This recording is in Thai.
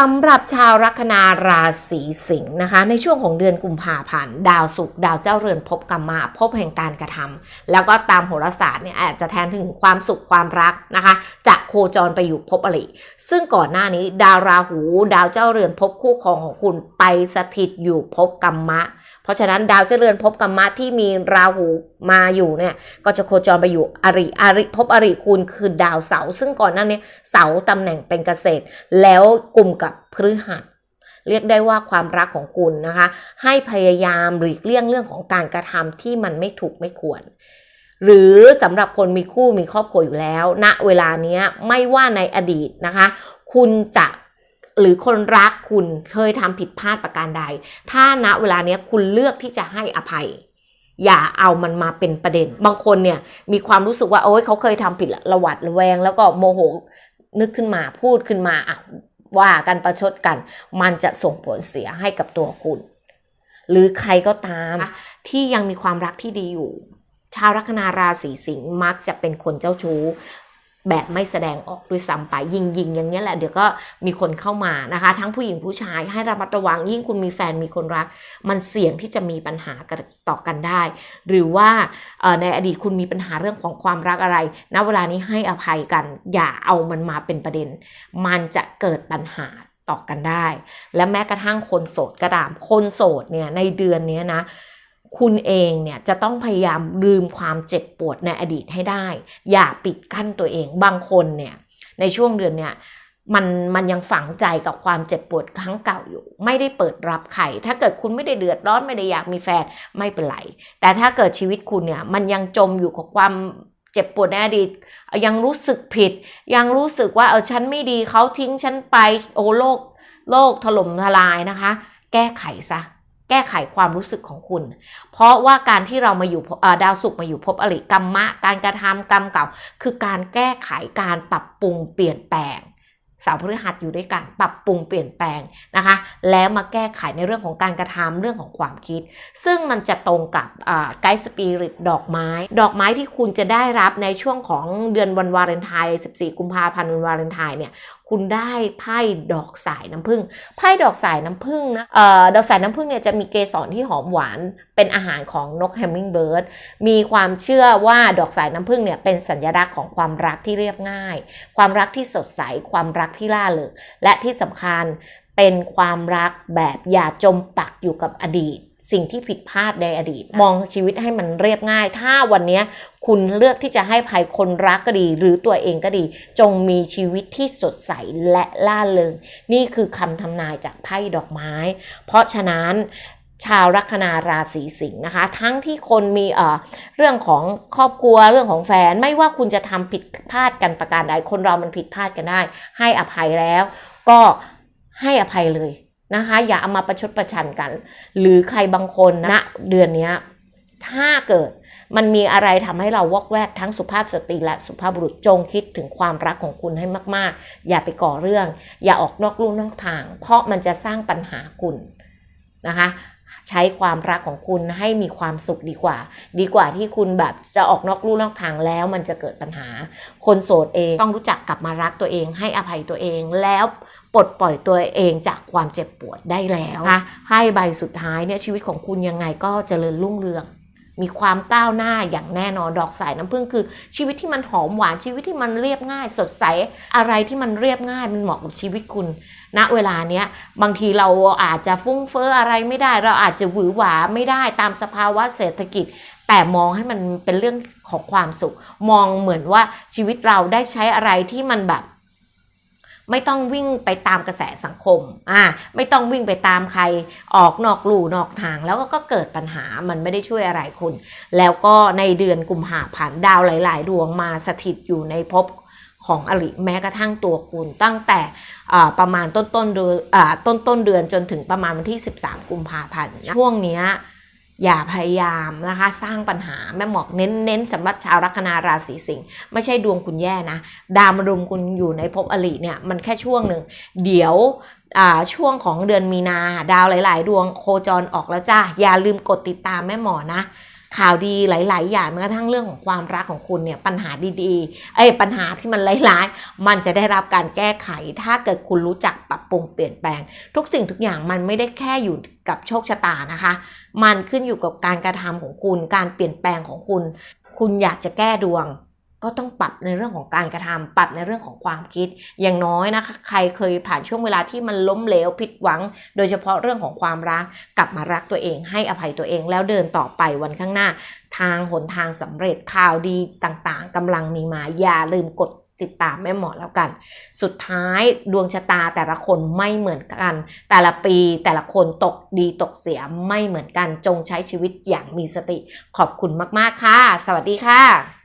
สำหรับชาวลัคนาราศีสิงห์นะคะ ในช่วงของเดือนกุมภาพันธ์ดาวศุกร์ดาวเจ้าเรือนภพกรรมะภพแห่งการกระทำแล้วก็ตามโหราศาสตร์เนี่ยอาจจะแทนถึงความสุขความรักนะคะจะโคจรไปอยู่ภพอริซึ่งก่อนหน้านี้ดาวราหู ดาวเจ้าเรือนภพคู่ครองของคุณไปสถิตอยู่ภพกรรมะ เพราะฉะนั้นดาวเจ้าเรือนภพกรรมะที่มีราหูมาอยู่เนี่ยก็จะโคจรไปอยู่อริอริภพอริคุณคือดาวเสาร์ซึ่งก่อนหน้านี้เสาร์ตำแหน่งเป็นเกษตร แล้วกลุ่มกับพฤหัสเรียกได้ว่าความรักของคุณนะคะ ให้พยายามหลีกเลี่ยงเรื่องของการกระทำที่มันไม่ถูกไม่ควร หรือสำหรับคนมีคู่มีครอบครัวอยู่แล้วณเวลาเนี้ยไม่ว่าในอดีตนะคะ คุณจะหรือคนรักคุณเคยทำผิดพลาดประการใด ถ้าณเวลาเนี้ยคุณเลือกที่จะให้อภัย อย่าเอามันมาเป็นประเด็น บางคนเนี่ยมีความรู้สึกว่าโอ้ยเขาเคยทำผิดละระหวัดระแวง แล้วก็โมโหนึกขึ้นมาพูดขึ้นมาอะ ว่ากันประชดกัน มันจะส่งผลเสียให้กับตัวคุณ หรือใครก็ตามที่ยังมีความรักที่ดีอยู่ ชาวลัคนาราศีสิงห์มักจะเป็นคนเจ้าชู้ แบบไม่แสดงออกด้วยซ้ำไปยิงยิงๆอย่างนี้ยแหละเดี๋ยวก็มีคนเข้ามานะคะ ทั้งผู้หญิงผู้ชายให้ระมัดระวัง ยิ่งคุณมีแฟนมีคนรัก มันเสี่ยงที่จะมีปัญหาต่อกันได้ หรือว่าในอดีตคุณมีปัญหาเรื่องของความรักอะไรณเวลานี้ให้อภัยกัน อย่าเอามันมาเป็นประเด็น มันจะเกิดปัญหาต่อกันได้ และแม้กระทั่งคนโสดก็ตามคนโสดเนี่ยในเดือนนี้นะ คุณเองเนี่ยจะต้องพยายามลืมความเจ็บปวดในอดีตให้ได้ อย่าปิดกั้นตัวเอง บางคนเนี่ยในช่วงเดือนเนี่ยมันมันยังฝังใจกับความเจ็บปวดครั้งเก่าอยู่ ไม่ได้เปิดรับใครถ้าเกิดคุณไม่ได้เดือดร้อนไม่ได้อยากมีแฟนไม่เป็นไร แต่ถ้าเกิดชีวิตคุณเนี่ยมันยังจมอยู่กับความเจ็บปวดในอดีตยังรู้สึกผิด ยังรู้สึกว่าเออฉันไม่ดีเขาทิ้งฉันไปโอ้โลกโลกถล่มทลายนะคะ แก้ไขซะ ก้ไขความรู้สึกของคุณ เพราะว่าการที่เรามาอยู่ดาวศุกร์มาอยู่ภพอริกรรมะ การกระทำกรรมเก่า คือการแก้ไขการปรับปรุงเปลี่ยนแปลงสาวพฤหัสอยู่ด้วยกันปรับปรุงเปลี่ยนแปลงนะคะ แล้วมาแก้ไขในเรื่องของการกระทำเรื่องของความคิด ซึ่งมันจะตรงกับไกด์สปิริตดอกไม้ ดอกไม้ที่คุณจะได้รับในช่วงของเดือนวันวาเลนไทน์14 กุมภาพันธ์วันวาเลนไทน์เนี่ยคุณได้ไพ่ดอกสายน้ำผึ้งไพ่ดอกสายน้ำผึ้งนะเอ่อดอกสายน้ำผึ้งเนี่ยจะมีเกสรที่หอมหวานเป็นอาหารของนกแฮมมิงเบิร์ดมีความเชื่อว่าดอกสายน้ำผึ้งเนี่ยเป็นสัญลักษณ์ของความรักที่เรียบง่าย ความรักที่สดใสความรักที่ล่าเริงและที่สำคัญเป็นความรักแบบอย่าจมปักอยู่กับอดีต สิ่งที่ผิดพลาดในอดีต มองชีวิตให้มันเรียบง่าย ถ้าวันนี้คุณเลือกที่จะให้ภัยคนรักก็ดี หรือตัวเองก็ดี จงมีชีวิตที่สดใสและล่าเริง นี่คือคำทำนายจากไพ่ดอกไม้ เพราะฉะนั้นชาวลัคนาราศีสิงห์นะคะ ทั้งที่คนมีเอ่อเรื่องของครอบครัวเรื่องของแฟน ไม่ว่าคุณจะทำผิดพลาดกันประการใดคนเรามันผิดพลาดกันได้ ให้อภัยแล้ว ก็ให้อภัยเลย นะคะอย่าเอามาประชดประชันกัน หรือใครบางคนณเดือนนี้ถ้าเกิดมันมีอะไรทำให้เราวอกแวกทั้งสุภาพสตรีและสุภาพบุรุษจงคิดถึงความรักของคุณให้มาก ๆ อย่าไปก่อเรื่อง อย่าออกนอกลู่นอกทาง เพราะมันจะสร้างปัญหาคุณนะคะใช้ความรักของคุณให้มีความสุขดีกว่า ดีกว่าที่คุณแบบจะออกนอกลู่นอกทางแล้วมันจะเกิดปัญหา คนโสดเองต้องรู้จักกลับมารักตัวเองให้อภัยตัวเองแล้ว ปลดปล่อยตัวเองจากความเจ็บปวดได้แล้วนะคะให้ใบสุดท้ายเนี่ยชีวิตของคุณยังไงก็เจริญรุ่งเรือง มีความก้าวหน้าอย่างแน่นอนดอกสายน้ำผึ้งคือ ชีวิตที่มันหอมหวานชีวิตที่มันเรียบง่าย สดใสอะไรที่มันเรียบง่ายมันเหมาะกับชีวิตคุณณเวลาเนี้ยบางทีเราอาจจะฟุ้งเฟ้ออะไรไม่ได้ เราอาจจะหวือหวาไม่ได้ตามสภาวะเศรษฐกิจ แต่มองให้มันเป็นเรื่องของความสุข มองเหมือนว่าชีวิตเราได้ใช้อะไรที่มันแบบ ไม่ต้องวิ่งไปตามกระแสสังคมอ่าไม่ต้องวิ่งไปตามใครออกนอกลู่นอกทาง แล้วก็เกิดปัญหามันไม่ได้ช่วยอะไรคุณ แล้วก็ในเดือนกุมภาพันธ์ดาวหลาย ๆ ดวงมาสถิตอยู่ในภพของอริแม้กระทั่งตัวคุณตั้งแต่ประมาณต้นต้นเดือนต้นต้นเดือนจนถึงประมาณวันที่ 13 กุมภาพันธ์ช่วงเนี้ย อย่าพยายามนะคะสร้างปัญหาแม่หมอกเน้นเน้นสำหรับชาวลัคนาราศีสิงห์ไม่ใช่ดวงคุณแย่นะ ดาวมารุมคุณอยู่ในภพอลิเนี่ยมันแค่ช่วงหนึ่ง เดี๋ยวอ่าช่วงของเดือนมีนา ดาวหลาย ๆ ดวงโคจรออกแล้วจ้าอย่าลืมกดติดตามแม่หมอนะ ข่าวดีหลาย ๆ อย่างแม้กระทั่งเรื่องของความรักของคุณเนี่ยปัญหาดีๆ เอ้ยปัญหาที่มันร้ายๆ มันจะได้รับการแก้ไข ถ้าเกิดคุณรู้จักปรับปรุงเปลี่ยนแปลง ทุกสิ่งทุกอย่างมันไม่ได้แค่อยู่กับโชคชะตานะคะ มันขึ้นอยู่กับการกระทำของคุณ การเปลี่ยนแปลงของคุณ คุณอยากจะแก้ดวง ก็ต้องปรับในเรื่องของการกระทำปรับในเรื่องของความคิด อย่างน้อยนะคะ ใครเคยผ่านช่วงเวลาที่มันล้มเหลวผิดหวัง โดยเฉพาะเรื่องของความรัก กลับมารักตัวเอง ให้อภัยตัวเองแล้วเดินต่อไปวันข้างหน้า ทางหนทางสำเร็จข่าวดีต่างๆกำลังมีมาอย่าลืมกดติดตามแม่หมอแล้วกัน สุดท้ายดวงชะตาแต่ละคนไม่เหมือนกัน แต่ละปีแต่ละคนตกดีตกเสียไม่เหมือนกันจงใช้ชีวิตอย่างมีสติ ขอบคุณมาก ๆ ค่ะ สวัสดีค่ะ